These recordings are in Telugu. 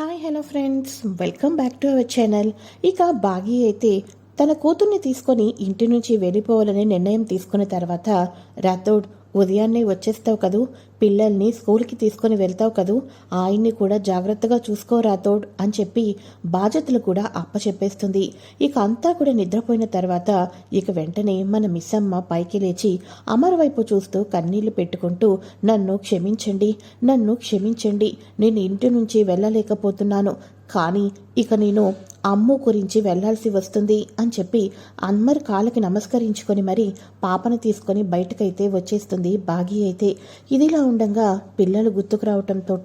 Hi hello friends welcome back to our channel ఇక బాగి అయితే తన కూతుర్ని తీసుకొని ఇంటి నుంచి వెళ్ళిపోవాలనే నిర్ణయం తీసుకున్న తర్వాత రాథోడ్ ఉదయాన్నే వచ్చేస్తావు కదూ పిల్లల్ని స్కూల్కి తీసుకొని వెళ్తావు కదూ ఆయన్ని కూడా జాగ్రత్తగా చూసుకోరాతోడ్ అని చెప్పి బాధ్యతలు కూడా అప్పచెప్పేస్తుంది. ఇక అంతా కూడా నిద్రపోయిన తర్వాత ఇక వెంటనే మన మిస్సమ్మ పైకి లేచి అమర్ వైపు చూస్తూ కన్నీళ్ళు పెట్టుకుంటూ నన్ను క్షమించండి నన్ను క్షమించండి నేను ఇంటి నుంచి వెళ్ళలేకపోతున్నాను కానీ ఇక నేను అమ్ము గురించి వెళ్ళాల్సి వస్తుంది అని చెప్పి అన్మర్ కాళ్ళకి నమస్కరించుకొని మరి పాపను తీసుకొని బయటకైతే వచ్చేస్తుంది బాగి అయితే. ఇదిలా ఉండగా పిల్లలు గుర్తుకు రావటంతో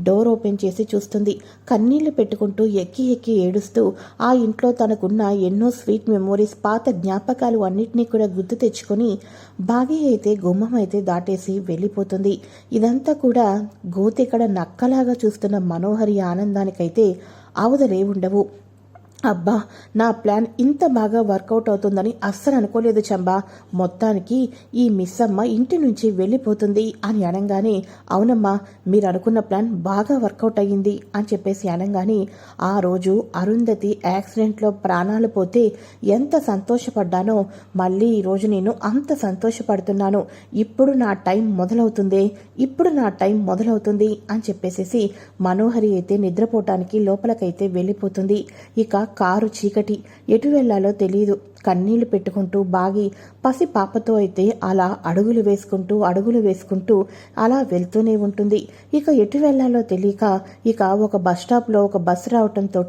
డోర్ ఓపెన్ చేసి చూస్తుంది. కన్నీళ్ళు పెట్టుకుంటూ ఎక్కి ఎక్కి ఏడుస్తూ ఆ ఇంట్లో తనకున్న ఎన్నో స్వీట్ మెమోరీస్ పాత జ్ఞాపకాలు అన్నిటినీ కూడా గుర్తు తెచ్చుకొని బాగి అయితే గుమ్మం అయితే దాటేసి వెళ్ళిపోతుంది. ఇదంతా కూడా గోతికడ నక్కలాగా చూస్తున్న మనోహరి ఆనందానికైతే అవదలే ఉండవు. అబ్బా నా ప్లాన్ ఇంత బాగా వర్కౌట్ అవుతుందని అస్సలు అనుకోలేదు చంబా. మొత్తానికి ఈ మిస్ అమ్మ ఇంటి నుంచి వెళ్ళిపోతుంది అని అనగానే అవునమ్మా మీరు అనుకున్న ప్లాన్ బాగా వర్కౌట్ అయ్యింది అని చెప్పేసి అనగానే ఆ రోజు అరుంధతి యాక్సిడెంట్లో ప్రాణాలు పోతే ఎంత సంతోషపడ్డానో మళ్ళీ ఈరోజు నేను అంత సంతోషపడుతున్నాను. ఇప్పుడు నా టైం మొదలవుతుంది ఇప్పుడు నా టైం మొదలవుతుంది అని చెప్పేసేసి మనోహరి అయితే నిద్రపోవటానికి లోపలకైతే వెళ్ళిపోతుంది. ఇక కారు చీకటి. ఎటు వెళ్ళాలో తెలియదు కన్నీళ్ళు పెట్టుకుంటూ బాగి పసి పాపతో అయితే అలా అడుగులు వేసుకుంటూ అడుగులు వేసుకుంటూ అలా వెళ్తూనే ఉంటుంది. ఇక ఎటు వెళ్ళాలో తెలియక ఇక ఒక బస్ స్టాప్లో ఒక బస్సు రావటంతో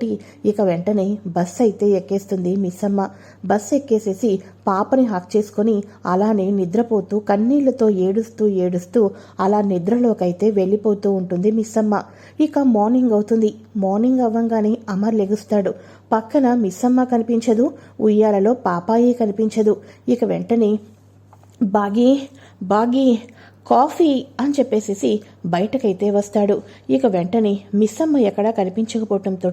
ఇక వెంటనే బస్ అయితే ఎక్కేస్తుంది మిస్సమ్మ. బస్ ఎక్కేసేసి పాపని హాక్ చేసుకొని అలానే నిద్రపోతూ కన్నీళ్ళతో ఏడుస్తూ ఏడుస్తూ అలా నిద్రలోకైతే వెళ్ళిపోతూ ఉంటుంది మిస్సమ్మ. ఇక మార్నింగ్ అవుతుంది. మార్నింగ్ అవ్వంగానే అమర్ లెగుస్తాడు. పక్కన మిస్సమ్మ కనిపించదు. ఉయ్యాలలో పాపాయి కనిపించదు. ఇక వెంటనే బాగి బాగి కాఫీ అని చెప్పేసేసి బయటకైతే వస్తాడు. ఇక వెంటనే మిస్సమ్మ ఎక్కడా కనిపించకపోవటంతో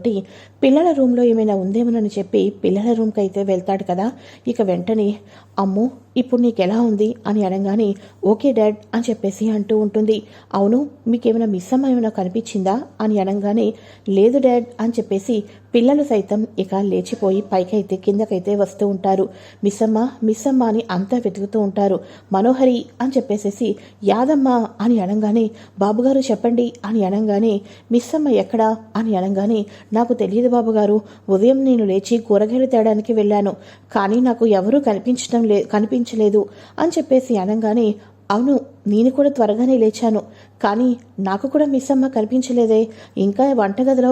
పిల్లల రూమ్లో ఏమైనా ఉందేమోనని చెప్పి పిల్లల రూమ్కి అయితే వెళ్తాడు కదా. ఇక వెంటనే అమ్ము ఇప్పుడు నీకెలా ఉంది? అని అనగానే ఓకే డాడ్ అని చెప్పేసి అంటూ ఉంటుంది. అవును మీకేమైనా మిస్సమ్మ ఏమైనా కనిపించిందా? అని అనగానే లేదు డాడ్ అని చెప్పేసి పిల్లలు సైతం ఇక లేచిపోయి పైకైతే కిందకైతే వస్తూ ఉంటారు. మిస్సమ్మ మిస్సమ్మ అని అంతా వెతుకుతూ ఉంటారు. మనోహరి అని చెప్పేసేసి యాదమ్మ అని అనగానే బాబుగారు చెప్పండి అని అనగానే మిస్సమ్మ ఎక్కడా? అని అనగానే నాకు తెలియదు బాబుగారు ఉదయం నేను లేచి కూరగాయలు తేడానికి వెళ్ళాను కానీ నాకు ఎవరూ కనిపించడం లే కనిపించలేదు అని చెప్పేసి అనగానే అవును నేను కూడా త్వరగానే లేచాను కానీ నాకు కూడా మిస్ అమ్మ కనిపించలేదే ఇంకా వంటగదిలో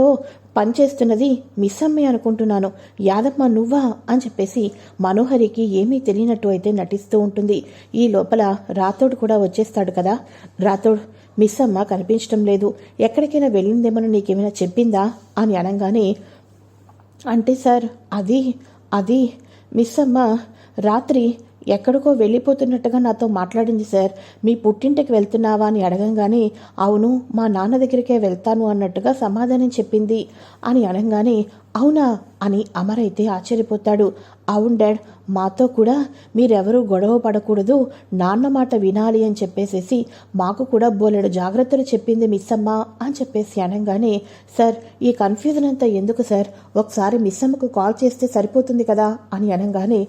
పనిచేస్తున్నది మిస్ అమ్మే అనుకుంటున్నాను యాదమ్మ నువ్వా? అని చెప్పేసి మనోహరికి ఏమీ తెలియనట్టు అయితే నటిస్తూ ఉంటుంది. ఈ లోపల రాతోడు కూడా వచ్చేస్తాడు కదా రాతోడు మిస్ అమ్మ కనిపించడం లేదు. ఎక్కడికైనా వెళ్ళిందేమో నీకేమైనా చెప్పిందా? అని అనగానే అంటే సార్ అది అది మిస్ అమ్మ రాత్రి ఎక్కడికో వెళ్ళిపోతున్నట్టుగా నాతో మాట్లాడింది సార్. మీ పుట్టింటికి వెళ్తున్నావా అని అడగంగానే అవును మా నాన్న దగ్గరికే వెళ్తాను అన్నట్టుగా సమాధానం చెప్పింది. అని అనగానే అవునా అని అమర్ అయితే ఆశ్చర్యపోతాడు. అవును డాడ్ మాతో కూడా మీరెవరూ గొడవ పడకూడదు. నాన్న మాట వినాలి అని చెప్పేసేసి మాకు కూడా బోలెడు జాగ్రత్తలు చెప్పింది మిస్ అమ్మ అని చెప్పేసి అనగానే సార్ ఈ కన్ఫ్యూజన్ అంతా ఎందుకు సార్? ఒకసారి మిస్ అమ్మకు కాల్ చేస్తే సరిపోతుంది కదా అని అనగానే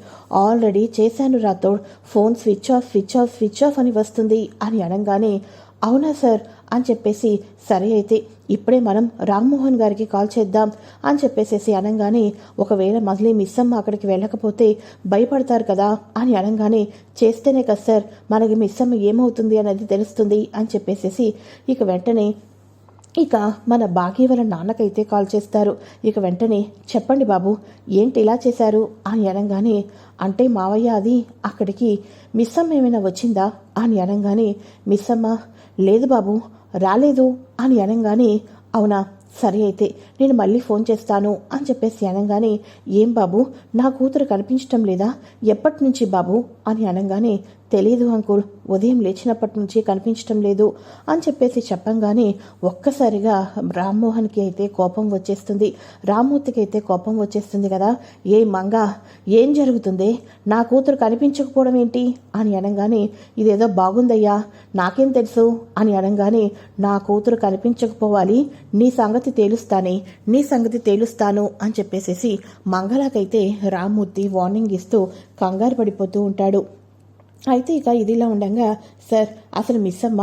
ఆల్రెడీ చేశాను రాతో phone switch off switch off switch off అని వస్తుంది అని అనగానే అవునా సార్? అని చెప్పేసి సరే అయితే ఇప్పుడే మనం రామ్మోహన్ గారికి కాల్ చేద్దాం అని చెప్పేసేసి అనగానే ఒకవేళ మళ్ళీ మిస్ అమ్మ అక్కడికి వెళ్ళకపోతే భయపడతారు కదా అని అనగానే చేస్తేనే కదా సార్ మనకి మిస్ అమ్మ ఏమవుతుంది అనేది తెలుస్తుంది అని చెప్పేసేసి ఇక వెంటనే ఇక మన బాగీ వాళ్ళ నాన్నకైతే కాల్ చేస్తారు. ఇక వెంటనే చెప్పండి బాబు ఏంటి ఇలా చేశారు? అని అనగానే అంటే మావయ్య అది అక్కడికి మిస్సమ్మ ఏమైనా వచ్చిందా? అని అనగానే మిస్సమ్మ లేదు బాబు రాలేదు అని అనగానే అవునా సరే అయితే నేను మళ్ళీ ఫోన్ చేస్తాను అని చెప్పేసి అనగానే ఏం బాబు నా కూతురు కనిపించటం లేదా? ఎప్పటి నుంచి బాబు? అని అనగానే తెలీదు అంకుల్. ఉదయం లేచినప్పటి నుంచి కనిపించటం లేదు అని చెప్పేసి చెప్పంగానే ఒక్కసారిగా రామ్మోహన్కి అయితే కోపం వచ్చేస్తుంది. రామ్మూర్తికి అయితే కోపం వచ్చేస్తుంది కదా. ఏ మంగ ఏం జరుగుతుంది? నా కూతురు కనిపించకపోవడం ఏంటి? అని అనగానే ఇదేదో బాగుందయ్యా నాకేం తెలుసు? అని అనగానే నా కూతురు కనిపించకపోవాలి. నీ సంగతి తేలుస్తానే నీ సంగతి తేలుస్తాను. అని చెప్పేసేసి మంగళకైతే రామ్మూర్తి వార్నింగ్ ఇస్తూ కంగారు పడిపోతూ ఉంటాడు. అయితే ఇక ఇదిలా ఉండగా సార్ అసలు మిస్ అమ్మ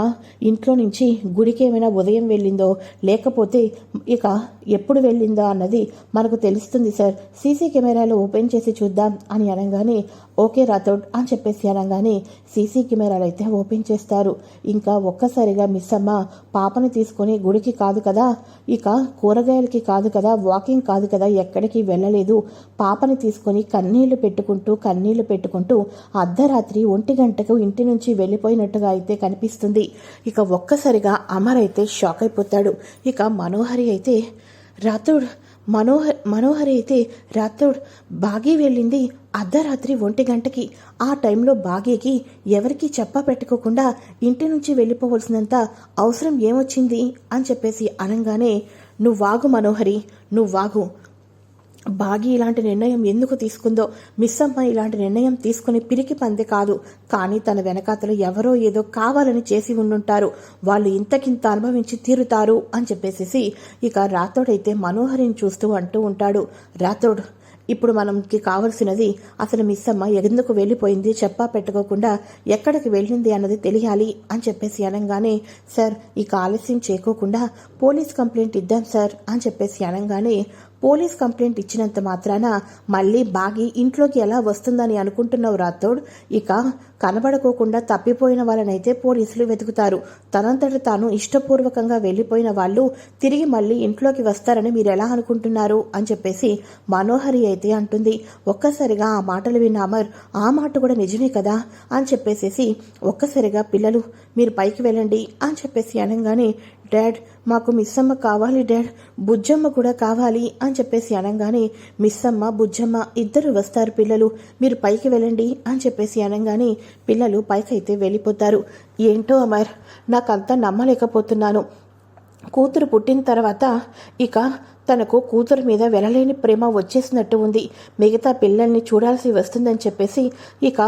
ఇంట్లో నుంచి గుడికి ఏమైనా ఉదయం వెళ్ళిందో లేకపోతే ఇక ఎప్పుడు వెళ్ళిందో అన్నది మనకు తెలుస్తుంది సార్. సీసీ కెమెరాలు ఓపెన్ చేసి చూద్దాం అని అనగానే ఓకే రాథోడ్ అని చెప్పేసి అనగానే సీసీ కెమెరాలు అయితే ఓపెన్ చేస్తారు. ఇంకా ఒక్కసారిగా మిస్ అమ్మ పాపని తీసుకొని గుడికి కాదు కదా ఇక కూరగాయలకి కాదు కదా వాకింగ్ కాదు కదా ఎక్కడికి వెళ్ళలేదు. పాపని తీసుకొని కన్నీళ్ళు పెట్టుకుంటూ కన్నీళ్ళు పెట్టుకుంటూ అర్ధరాత్రి ఒంటి గంటకు ఇంటి నుంచి వెళ్ళిపోయినట్టుగా అయితే కనిపిస్తుంది. ఇక ఒక్కసారిగా అమర్ అయితే షాక్ అయిపోతాడు. ఇక మనోహరి అయితే రాథోడ్ మనోహర్ మనోహరి అయితే రాథోడ్ బాగీ వెళ్ళింది అర్ధరాత్రి ఒంటి గంటకి. ఆ టైంలో బాగీకి ఎవరికి చెప్ప పెట్టుకోకుండా ఇంటి నుంచి వెళ్ళిపోవలసినంత అవసరం ఏమొచ్చింది? అని చెప్పేసి అనగానే నువ్వు వాగు మనోహరి నువ్వు వాగు బాగి ఇలాంటి నిర్ణయం ఎందుకు తీసుకుందో మిస్ అమ్మ ఇలాంటి నిర్ణయం తీసుకుని పిరికి పంది కాదు. కానీ తన వెనకాతలు ఎవరో ఏదో కావాలని చేసి ఉండుంటారు. వాళ్ళు ఇంతకింత అనుభవించి తీరుతారు అని చెప్పేసి ఇక రాతోడైతే మనోహరిని చూస్తూ అంటూ ఉంటాడు. రాతోడు ఇప్పుడు మనకి కావలసినది అసలు మిస్ అమ్మ ఎందుకు వెళ్ళిపోయింది చెప్పా పెట్టుకోకుండా ఎక్కడికి వెళ్ళింది అన్నది తెలియాలి అని చెప్పేసి అనగానే సార్ ఇక ఆలస్యం చేయకోకుండా పోలీస్ కంప్లైంట్ ఇద్దాం సార్ అని చెప్పేసి అనగానే పోలీస్ కంప్లైంట్ ఇచ్చినంత మాత్రాన మళ్ళీ బాగి ఇంట్లోకి ఎలా వస్తుందని అనుకుంటున్నావు రాథోడ్? ఇక కనబడుకోకుండా తప్పిపోయిన వాళ్ళనైతే పోలీసులు వెతుకుతారు. తనంతట తాను ఇష్టపూర్వకంగా వెళ్ళిపోయిన వాళ్ళు తిరిగి మళ్ళీ ఇంట్లోకి వస్తారని మీరు ఎలా అనుకుంటున్నారు? అని చెప్పేసి మనోహరి అయితే అంటుంది. ఒక్కసారిగా ఆ మాటలు విన్న అమర్ ఆ మాట కూడా నిజమే కదా? అని చెప్పేసేసి ఒక్కసారిగా పిల్లలు మీరు పైకి వెళ్ళండి అని చెప్పేసి అనగానే డాడ్ మాకు మిస్సమ్మ కావాలి డాడ్ బుజ్జమ్మ కూడా కావాలి అని చెప్పేసి అనగానే మిస్సమ్మ బుజ్జమ్మ ఇద్దరు వస్తారు పిల్లలు మీరు పైకి వెళ్ళండి అని చెప్పేసి అనగానే పిల్లలు పైకైతే వెళ్ళిపోతారు. ఏంటో అమర్ నాకంతా నమ్మలేకపోతున్నాను. కూతురు పుట్టిన తర్వాత ఇక తనకు కూతురు మీద వెలలేని ప్రేమ వచ్చేసినట్టు ఉంది. మిగతా పిల్లల్ని చూడాల్సి వస్తుందని చెప్పేసి ఇక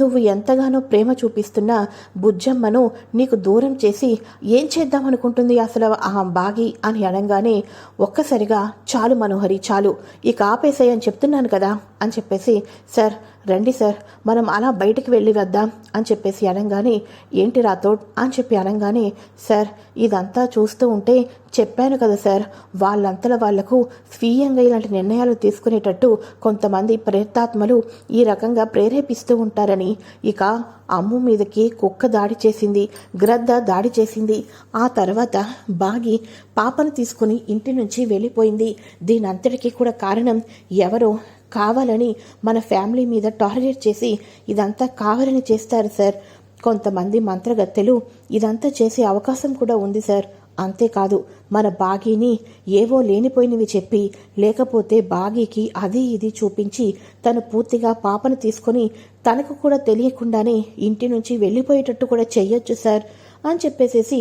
నువ్వు ఎంతగానో ప్రేమ చూపిస్తున్న బుజ్జమ్మను నీకు దూరం చేసి ఏం చేద్దామనుకుంటుంది అసలు ఆ బాగి అని అనగానే ఒక్కసారిగా చాలు మనోహరి చాలు. ఇక ఆపేసాయని అని చెప్తున్నాను కదా. అని చెప్పేసి సార్ రండి సార్ మనం అలా బయటికి వెళ్ళి వద్దాం అని చెప్పేసి అనగానే ఏంటి రాథోడ్? అని చెప్పి అనగానే సార్ ఇదంతా చూస్తూ ఉంటే చెప్పాను కదా సార్ వాళ్ళంతల వాళ్ళకు స్వీయంగా ఇలాంటి నిర్ణయాలు తీసుకునేటట్టు కొంతమంది ప్రేతాత్మలు ఈ రకంగా ప్రేరేపిస్తూ ఉంటారని. ఇక అమ్ము మీదకి కుక్క దాడి చేసింది గ్రద్ద దాడి చేసింది. ఆ తర్వాత బాగి పాపను తీసుకుని ఇంటి నుంచి వెళ్ళిపోయింది. దీనంతటికీ కూడా కారణం ఎవరో కావాలని మన ఫ్యామిలీ మీద టార్గెట్ చేసి ఇదంతా కావాలని చేస్తారు సార్. కొంతమంది మంత్రగత్తెలు ఇదంతా చేసే అవకాశం కూడా ఉంది సార్. అంతేకాదు మన బాగీని ఏవో లేనిపోయినవి చెప్పి లేకపోతే బాగీకి అది ఇది చూపించి తను పూర్తిగా పాపను తీసుకొని తనకు కూడా తెలియకుండానే ఇంటి నుంచి వెళ్ళిపోయేటట్టు కూడా చెయ్యొచ్చు సార్ అని చెప్పేసేసి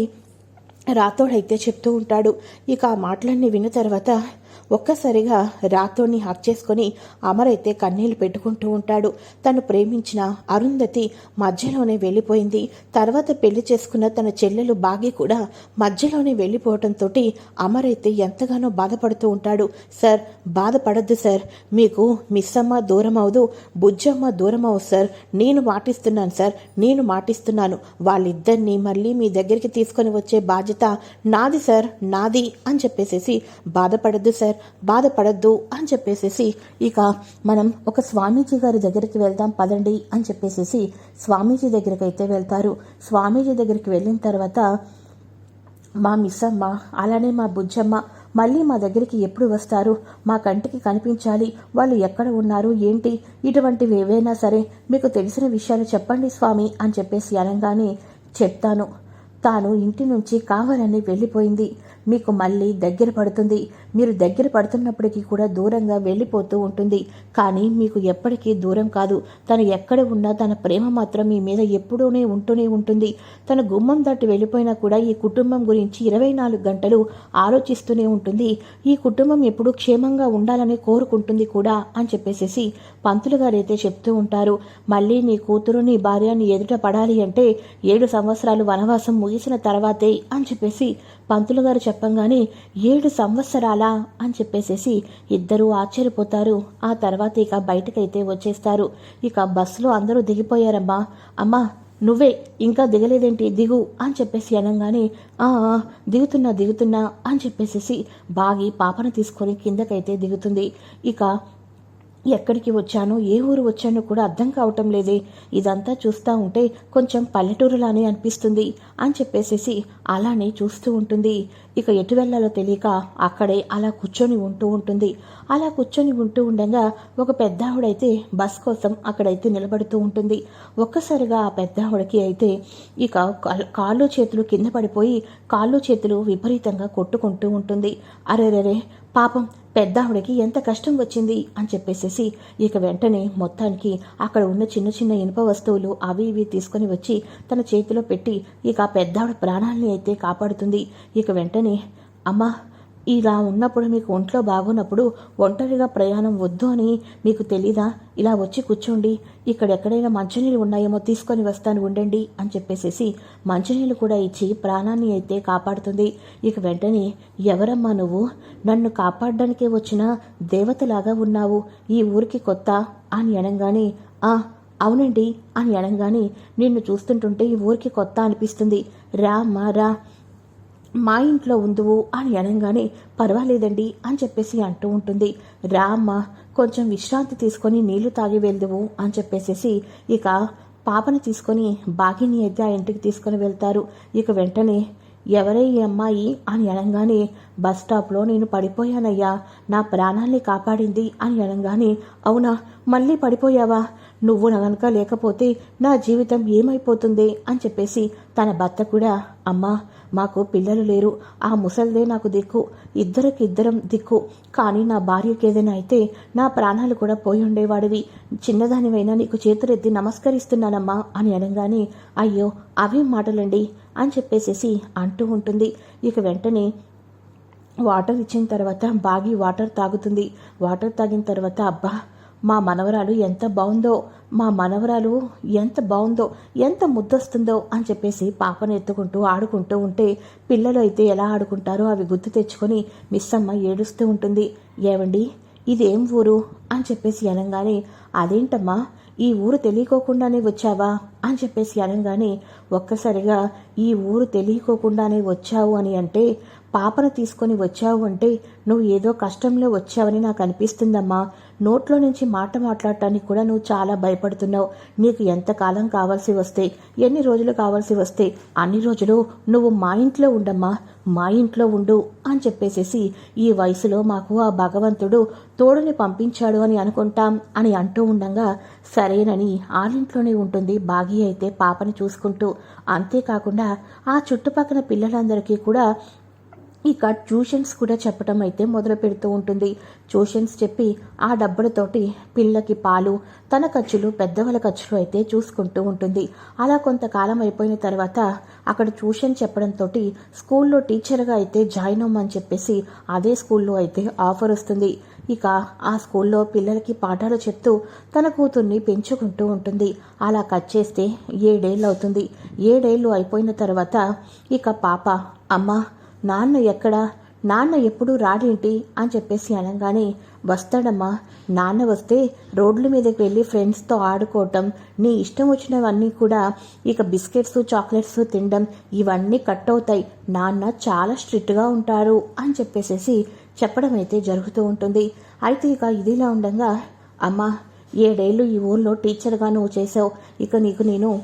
రాతోడైతే చెప్తూ ఉంటాడు. ఇక ఆ మాటలన్నీ విన్న తర్వాత ఒక్కసారిగా రాతోని హక్ చేసుకొని అమరైతే కన్నీళ్ళు పెట్టుకుంటూ ఉంటాడు. తను ప్రేమించిన అరుంధతి మధ్యలోనే వెళ్ళిపోయింది. తర్వాత పెళ్ళి చేసుకున్న తన చెల్లెలు బాగి కూడా మధ్యలోనే వెళ్ళిపోవటంతో అమరైతే ఎంతగానో బాధపడుతూ ఉంటాడు. సార్ బాధపడద్దు సార్. మీకు మిస్సమ్మ దూరం అవదు బుజ్జమ్మ దూరం అవు సార్. నేను మాటిస్తున్నాను సార్. నేను మాటిస్తున్నాను. వాళ్ళిద్దరినీ మళ్ళీ మీ దగ్గరికి తీసుకొని వచ్చే బాధ్యత నాది సార్. నాది అని చెప్పేసేసి బాధపడద్దు సార్. బాధపడద్దు అని చెప్పేసేసి ఇక మనం ఒక స్వామీజీ గారి దగ్గరికి వెళ్దాం పదండి అని చెప్పేసేసి స్వామీజీ దగ్గరికి అయితే వెళ్తారు. స్వామీజీ దగ్గరికి వెళ్ళిన తర్వాత మా మిస్సమ్మ అలానే మా బుజ్జమ్మ మళ్ళీ మా దగ్గరికి ఎప్పుడు వస్తారు? మా కంటికి కనిపించాలి. వాళ్ళు ఎక్కడ ఉన్నారు? ఏంటి? ఇటువంటివి ఏవైనా సరే మీకు తెలిసిన విషయాలు చెప్పండి స్వామి అని చెప్పేసి అనగానే చెప్తాను. తాను ఇంటి నుంచి కావాలని వెళ్ళిపోయింది. మీకు మళ్ళీ దగ్గర పడుతుంది. మీరు దగ్గర పడుతున్నప్పటికీ కూడా దూరంగా వెళ్ళిపోతూ ఉంటుంది. కానీ మీకు ఎప్పటికీ దూరం కాదు. తను ఎక్కడ ఉన్నా తన ప్రేమ మాత్రం మీ మీద ఎప్పుడూనే ఉంటూనే ఉంటుంది. తన గుమ్మం దాటి వెళ్ళిపోయినా కూడా ఈ కుటుంబం గురించి ఇరవై నాలుగు గంటలు ఆలోచిస్తూనే ఉంటుంది. ఈ కుటుంబం ఎప్పుడూ క్షేమంగా ఉండాలని కోరుకుంటుంది కూడా అని చెప్పేసేసి పంతులు గారైతే చెప్తూ ఉంటారు. మళ్ళీ నీ కూతురు నీ భార్య నీ ఎదుట పడాలి అంటే ఏడు సంవత్సరాలు వనవాసం ముగిసిన తర్వాతే అని చెప్పేసి పంతులు గారు చెప్పంగానే ఏడు సంవత్సరాలా? అని చెప్పేసేసి ఇద్దరూ ఆశ్చర్యపోతారు. ఆ తర్వాత ఇక బయటకైతే వచ్చేస్తారు. ఇక బస్సులో అందరూ దిగిపోయారమ్మా అమ్మా నువ్వే ఇంకా దిగలేదేంటి? దిగు అని చెప్పేసి అనగానే "ఆ, ఆ, దిగుతున్నా దిగుతున్నా అని చెప్పేసేసి బాగి పాపను తీసుకొని కిందకైతే దిగుతుంది. ఇక ఎక్కడికి వచ్చానో ఏ ఊరు వచ్చానో కూడా అర్థం కావటం లేదే. ఇదంతా చూస్తూ ఉంటే కొంచెం పల్లెటూరులానే అనిపిస్తుంది అని చెప్పేసేసి అలానే చూస్తూ ఉంటుంది. ఇక ఎటు వెళ్ళాలో తెలియక అక్కడే అలా కూర్చొని ఉంటూ ఉంటుంది. అలా కూర్చొని ఉంటూ ఉండగా ఒక పెద్దావిడైతే బస్ కోసం అక్కడైతే నిలబడుతూ ఉంటుంది. ఒక్కసారిగా ఆ పెద్ద ఆవిడకి అయితే ఇక కాళ్ళు చేతులు కింద పడిపోయి కాళ్ళు చేతులు విపరీతంగా కొట్టుకుంటూ ఉంటుంది. అరే పాపం పెద్ద ఆవిడకి ఎంత కష్టం వచ్చింది అని చెప్పేసేసి ఇక వెంటనే మొత్తానికి అక్కడ ఉన్న చిన్న చిన్న ఇనుప వస్తువులు అవి ఇవి తీసుకొని వచ్చి తన చేతిలో పెట్టి ఇక ఆ పెద్ద ఆవిడ ప్రాణాలని అయితే కాపాడుతుంది. ఇక వెంటనే అమ్మా ఇలా ఉన్నప్పుడు మీకు ఒంట్లో బాగున్నప్పుడు ఒంటరిగా ప్రయాణం వద్దు అని మీకు తెలీదా? ఇలా వచ్చి కూర్చోండి. ఇక్కడ ఎక్కడైనా మంచినీళ్ళు ఉన్నాయేమో తీసుకొని వస్తాను ఉండండి అని చెప్పేసేసి మంచినీళ్ళు కూడా ఇచ్చి ప్రాణాన్ని అయితే కాపాడుతుంది. ఇక వెంటనే ఎవరమ్మా నువ్వు? నన్ను కాపాడడానికే వచ్చిన దేవతలాగా ఉన్నావు. ఈ ఊరికి కొత్త అని అనగానే ఆ అవునండి అని అనగానే నిన్ను చూస్తుంటుంటే ఈ ఊరికి కొత్త అనిపిస్తుంది. రా అమ్మా రా. మా ఇంట్లో ఉందువు అని అనగానే పర్వాలేదండి అని చెప్పేసి అంటూ ఉంటుంది. రా అమ్మ కొంచెం విశ్రాంతి తీసుకొని నీళ్ళు తాగి వెళ్దువు అని చెప్పేసేసి ఇక పాపను తీసుకొని బాగిని అయితే ఆ ఇంటికి తీసుకొని వెళ్తారు. ఇక వెంటనే ఎవరే ఈ అమ్మాయి? అని అనగానే బస్ స్టాప్లో నేను పడిపోయానయ్యా. నా ప్రాణాన్ని కాపాడింది అని అనగానే అవునా? మళ్ళీ పడిపోయావా? నువ్వు నా కనుక లేకపోతే నా జీవితం ఏమైపోతుంది? అని చెప్పేసి తన భర్త కూడా అమ్మా మాకు పిల్లలు లేరు. ఆ ముసల్దే నాకు దిక్కు. ఇద్దరికి ఇద్దరం దిక్కు. కానీ నా భార్యకి ఏదైనా అయితే నా ప్రాణాలు కూడా పోయి ఉండేవాడివి. చిన్నదానివైనా నీకు చేతులెత్తి నమస్కరిస్తున్నానమ్మా అని అనగానే అయ్యో అవేం మాటలండి? అని చెప్పేసేసి అంటూ ఉంటుంది. ఇక వెంటనే వాటర్ ఇచ్చిన తర్వాత బాగి వాటర్ తాగుతుంది. వాటర్ తాగిన తర్వాత అబ్బా మా మనవరాలు ఎంత బాగుందో. మా మనవరాలు ఎంత బాగుందో ఎంత ముద్దొస్తుందో అని చెప్పేసి పాపను ఎత్తుకుంటూ ఆడుకుంటూ ఉంటే పిల్లలు అయితే ఎలా ఆడుకుంటారో అవి గుర్తు తెచ్చుకొని మిస్ అమ్మ ఏడుస్తూ ఉంటుంది. ఏవండి ఇదేం ఊరు? అని చెప్పేసి అనగానే అదేంటమ్మా ఈ ఊరు తెలియకోకుండానే వచ్చావా? అని చెప్పేసి అనగానే ఒక్కసారిగా ఈ ఊరు తెలియకోకుండానే వచ్చావు అని అంటే పాపను తీసుకొని వచ్చావు అంటే నువ్వు ఏదో కష్టంలో వచ్చావని నాకు అనిపిస్తుందమ్మా. నోట్లో నుంచి మాట మాట్లాడటానికి కూడా నువ్వు చాలా భయపడుతున్నావు. నీకు ఎంతకాలం కావాల్సి వస్తే ఎన్ని రోజులు కావాల్సి వస్తే అన్ని రోజులు నువ్వు మా ఇంట్లో ఉండమ్మా మా ఇంట్లో ఉండు అని చెప్పేసేసి ఈ వయసులో మాకు ఆ భగవంతుడు తోడుని పంపించాడు అని అనుకుంటాం అని అంటూ ఉండగా సరేనని ఆలింట్లోనే ఉంటుంది బాగి అయితే పాపని చూసుకుంటూ. అంతేకాకుండా ఆ చుట్టుపక్కల పిల్లలందరికీ కూడా ఇక ట్యూషన్స్ కూడా చెప్పడం అయితే మొదలు పెడుతూ ఉంటుంది. ట్యూషన్స్ చెప్పి ఆ డబ్బులతోటి పిల్లకి పాలు తన ఖర్చులు పెద్దవాళ్ళ ఖర్చులు అయితే చూసుకుంటూ ఉంటుంది. అలా కొంతకాలం అయిపోయిన తర్వాత అక్కడ ట్యూషన్ చెప్పడంతో స్కూల్లో టీచర్గా అయితే జాయిన్ అవ్వమని చెప్పేసి అదే స్కూల్లో అయితే ఆఫర్ వస్తుంది. ఇక ఆ స్కూల్లో పిల్లలకి పాఠాలు చెప్తూ తన కూతుర్ని పెంచుకుంటూ ఉంటుంది. అలా కట్ చేస్తే ఏడేళ్ళు అవుతుంది. ఏడేళ్ళు అయిపోయిన తర్వాత ఇక పాప అమ్మ నాన్న ఎక్కడా? నాన్న ఎప్పుడు రాడేంటి? అని చెప్పేసి అనగానే వస్తాడమ్మా. నాన్న వస్తే రోడ్ల మీదకి వెళ్ళి ఫ్రెండ్స్తో ఆడుకోవటం నీ ఇష్టం వచ్చినవన్నీ కూడా ఇక బిస్కెట్స్ చాక్లెట్స్ తినడం ఇవన్నీ కట్ అవుతాయి. నాన్న చాలా స్ట్రిక్ట్గా ఉంటారు అని చెప్పేసేసి చెప్పడం అయితే జరుగుతూ ఉంటుంది. అయితే ఇక ఇదిలా ఉండగా అమ్మా ఏడేళ్ళు ఈ ఊళ్ళో టీచర్గా నువ్వు చేసావు ఇక నీకు నేను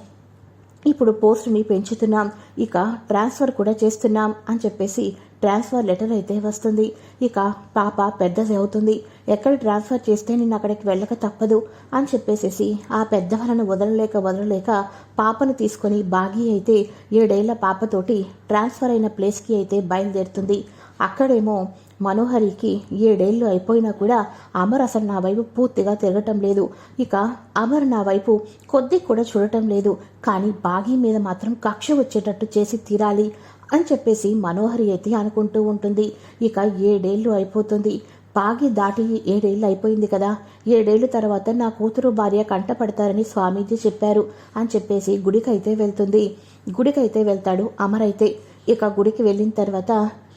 ఇప్పుడు పోస్ట్ని పెంచుతున్నాం. ఇక ట్రాన్స్ఫర్ కూడా చేస్తున్నాం అని చెప్పేసి ట్రాన్స్ఫర్ లెటర్ అయితే వస్తుంది. ఇక పాప పెద్దది అవుతుంది. ఎక్కడ ట్రాన్స్ఫర్ చేస్తే నేను అక్కడికి వెళ్ళక తప్పదు అని చెప్పేసేసి ఆ పెద్దవాళ్ళను వదలలేక వదలలేక పాపను తీసుకొని బాగి అయితే ఏడేళ్ళ పాపతోటి ట్రాన్స్ఫర్ అయిన ప్లేస్కి అయితే బయలుదేరుతుంది. అక్కడేమో మనోహరికి ఏడేళ్ళు అయిపోయినా కూడా అమర్ అసలు నా వైపు పూర్తిగా తిరగటం లేదు. ఇక అమర్ నా వైపు కొద్ది కూడా చూడటం లేదు. కానీ బాగి మీద మాత్రం కక్ష వచ్చేటట్టు చేసి తీరాలి అని చెప్పేసి మనోహరి అయితే అనుకుంటూ ఉంటుంది. ఇక ఏడేళ్ళు అయిపోతుంది. బాగి దాటి ఏడేళ్ళు అయిపోయింది కదా. ఏడేళ్ళ తర్వాత నా కూతురు భార్య కంటపడతారని స్వామీజీ చెప్పారు అని చెప్పేసి గుడికైతే వెళ్తుంది. గుడికైతే వెళ్తాడు అమరైతే ఇక గుడికి వెళ్ళిన తర్వాత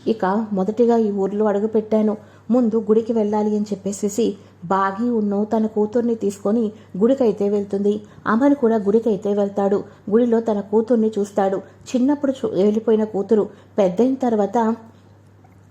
ఇక మొదటిగా ఈ ఊర్లో అడుగుపెట్టాను. ముందు గుడికి వెళ్ళాలి అని చెప్పేసేసి బాగి ఉన్ను తన కూతుర్ని తీసుకొని గుడికైతే వెళ్తుంది. అమర్ కూడా గుడికైతే వెళ్తాడు. గుడిలో తన కూతుర్ని చూస్తాడు. చిన్నప్పుడు చూ- వెళ్ళిపోయిన కూతురు పెద్దయిన తర్వాత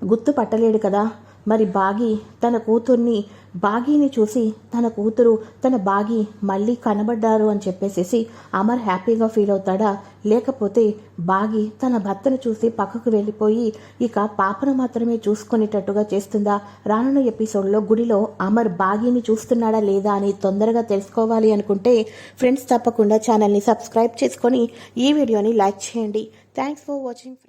గుర్తు పట్టలేడు కదా. మరి బాగి తన కూతుర్ని బాగీని చూసి తన కూతురు తన బాగి మళ్ళీ కనబడ్డారు అని చెప్పేసేసి అమర్ హ్యాపీగా ఫీల్ అవుతాడా? లేకపోతే బాగి తన భర్తను చూసి పక్కకు వెళ్ళిపోయి ఇక పాపను మాత్రమే చూసుకునేటట్టుగా చేస్తుందా? రానున్న ఎపిసోడ్లో గుడిలో అమర్ బాగీని చూస్తున్నాడా లేదా అని తొందరగా తెలుసుకోవాలి అనుకుంటే ఫ్రెండ్స్ తప్పకుండా ఛానల్ని సబ్స్క్రైబ్ చేసుకొని ఈ వీడియోని లైక్ చేయండి. Thanks for watching friends.